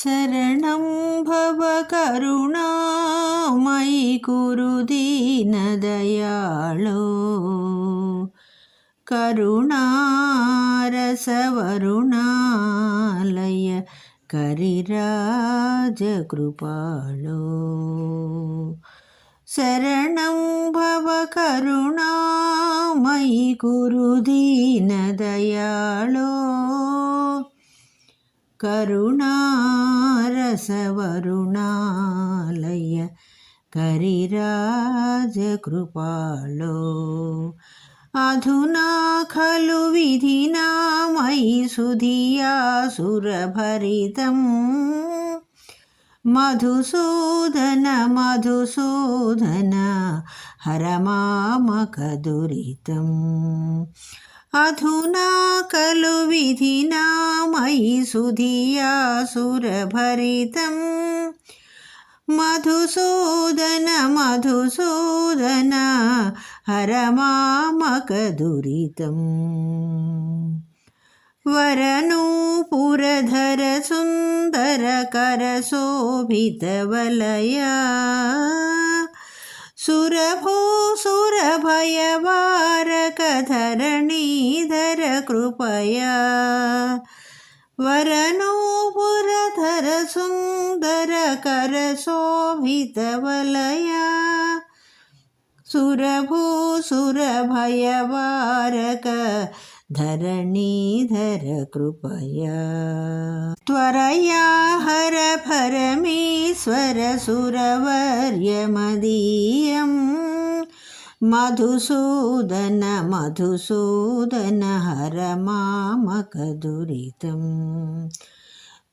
శరణం భవ కరుణామయి కురు దీనదయాళో కరుణారసవరుణాలయ కరిరాజకృపాళో శరణం భవ కరుణామయి కురు దీనదయాళో కరుణారసవరుణాలయ కరిరాజకృపాళో అధునా ఖలు విధినా మయి సుధియాసురభరితం మధుసూదన మధుసూదన హరమామకదురితం. అధునా ఖలు విధినా మయి సుధియాసురభరితం మధుసూదన మధుసూదన హరమామక దురితం వరనూపురధర సుందర కరశోభితవలయా సురభో సురభయవా कृपया वरनूपुरधरसुन्दरकरशोभितवलया सुरभूसुरभयवारक धरणीधर कृपया। त्वरया हर भर मेश्वरसुरवर्य మధుసూదన మధుసూదన హర మామకదురితం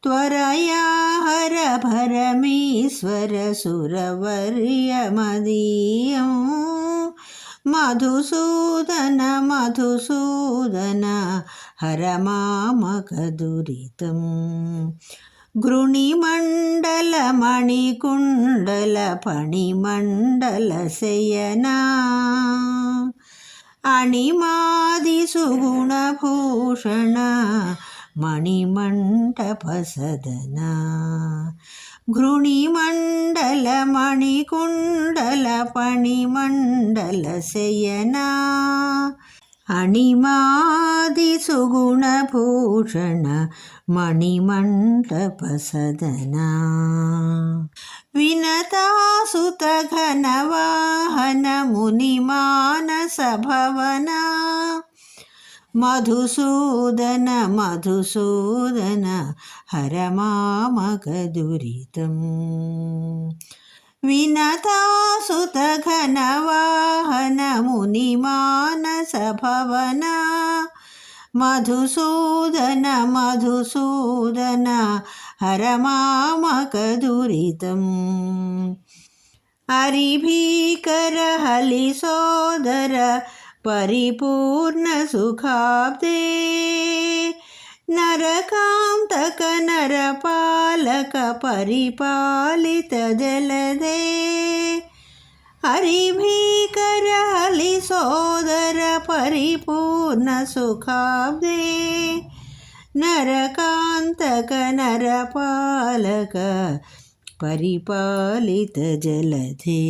త్వరయా హర పరమేశ్వర సురవర్యమదీయం మధుసూదన మధుసూదన குருணிமண்டல மணிகுண்டல பணிமண்டல செய்யனா அணிமாதி சுகுணபூஷண மணிமண்டபசதனா. குருணிமண்டல மணிகுண்டல பணிமண்டல செய்யனா अणिमादिसुगुणभूषण मणिमण्डपसदना। विनतासुतघनवाहनमुनिमानसभवना। मधुसूदन मधुसूदन हर मामकदुरितम् मुनिमानसभवना మధుసూదన మధుసూదన హరమామకదురితం వినతాసుతఘనవాహన నరకాంతక నరపాలక పరిపాలిత జలదే. హరిభీకర హలి సోదర పరిపూర్ణ సుఖాబ్దే. నరకాంతక నరపాలక పరిపాలిత జలధే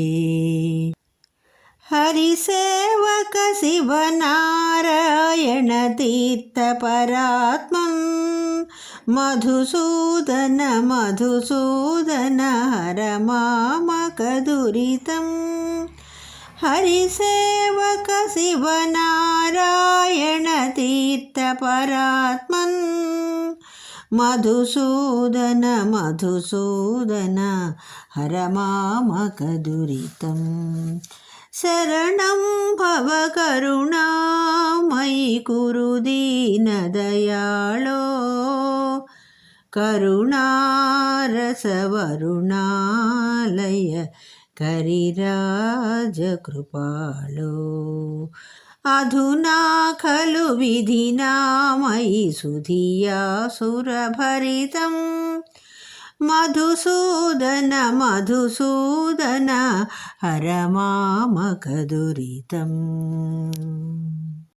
हरिसेवक शिवनारायणतीर्थपरात्मम् मधुसूदन मधुसूदन हर मामकदुरितम् हरिसेवक शिवनारायणतीर्थपरात्मन् मधुसूदन मधुसूदन हर मामकदुरितम् శరణం భవ కరుణామై కురు దీనదయాళో కరుణారసవరుణాలయ కరిరాజకృపాళో అధునా ఖలు విధినామయి मधुसूदन मधुसूदन हर मामकदुरितम्